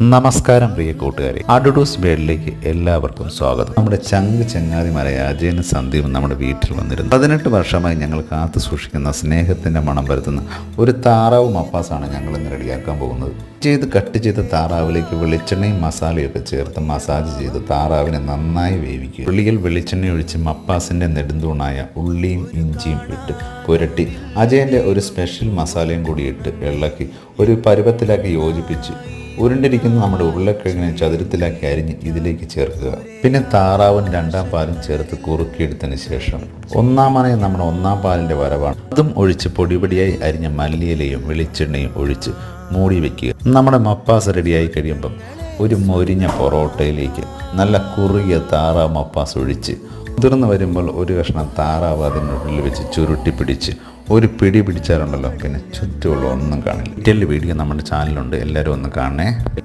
നമസ്കാരം പ്രിയ കൂട്ടുകാരെ. അഡുഡൂസ് വേൾഡിലേക്ക് എല്ലാവർക്കും സ്വാഗതം. നമ്മുടെ ചങ്ക് ചങ്ങാതിമാരായ അജയനും സന്ദീപും നമ്മുടെ വീട്ടിൽ വന്നിരുന്നു. പതിനെട്ട് വർഷമായി ഞങ്ങൾ കാത്തു സൂക്ഷിക്കുന്ന സ്നേഹത്തിന്റെ മണം വരുത്തുന്ന ഒരു താറാവ് മപ്പാസാണ് ഞങ്ങൾ ഇന്ന് റെഡിയാക്കാൻ പോകുന്നത്. ചെയ്ത് കട്ട് ചെയ്ത താറാവിലേക്ക് വെളിച്ചെണ്ണയും മസാലയൊക്കെ ചേർത്ത് മസാജ് ചെയ്ത് താറാവിനെ നന്നായി വേവിക്കുക. ഉള്ളിയിൽ വെളിച്ചെണ്ണ ഒഴിച്ച് മപ്പാസിന്റെ നെടുന്തൂണായ ഉള്ളിയും ഇഞ്ചിയും ഇട്ട് പുരട്ടി അജയന്റെ ഒരു സ്പെഷ്യൽ മസാലയും കൂടി ഇട്ട് ഇളക്കി ഒരു പരുവത്തിലാക്കി യോജിപ്പിച്ച് ഉരുണ്ടിരിക്കുന്ന നമ്മുടെ ഉരുളക്കിഴങ്ങിനെ ചതുരത്തിലാക്കി അരിഞ്ഞ് ഇതിലേക്ക് ചേർക്കുക. പിന്നെ താറാവും രണ്ടാം പാലും ചേർത്ത് കുറുക്കിയെടുത്തതിന് ശേഷം ഒന്നാമനായി നമ്മുടെ ഒന്നാം പാലിന്റെ വരവാണ്. അതും ഒഴിച്ച് പൊടിപൊടിയായി അരിഞ്ഞ മല്ലിയിലയും വെളിച്ചെണ്ണയും ഒഴിച്ച് മൂടി വയ്ക്കുക നമ്മുടെ മപ്പാസ് റെഡിയായി കഴിയുമ്പം ഒരു മൊരിഞ്ഞ പൊറോട്ടയിലേക്ക് നല്ല കുറുകിയ താറാവ് മപ്പാസ് ഒഴിച്ച് മുതിർന്ന് വരുമ്പോൾ ഒരു കഷ്ണം താറാവ് അതിനുള്ളിൽ വെച്ച് ചുരുട്ടി പിടിച്ച് ഒരു പിടി പിടിച്ചാലുണ്ടല്ലോ. പിന്നെ ചുറ്റുമുള്ള ഒന്നും കാണില്ല. ഡീറ്റെയിൽ വീഡിയോ നമ്മുടെ ചാനലുണ്ട് എല്ലാവരും ഒന്ന് കാണണേ.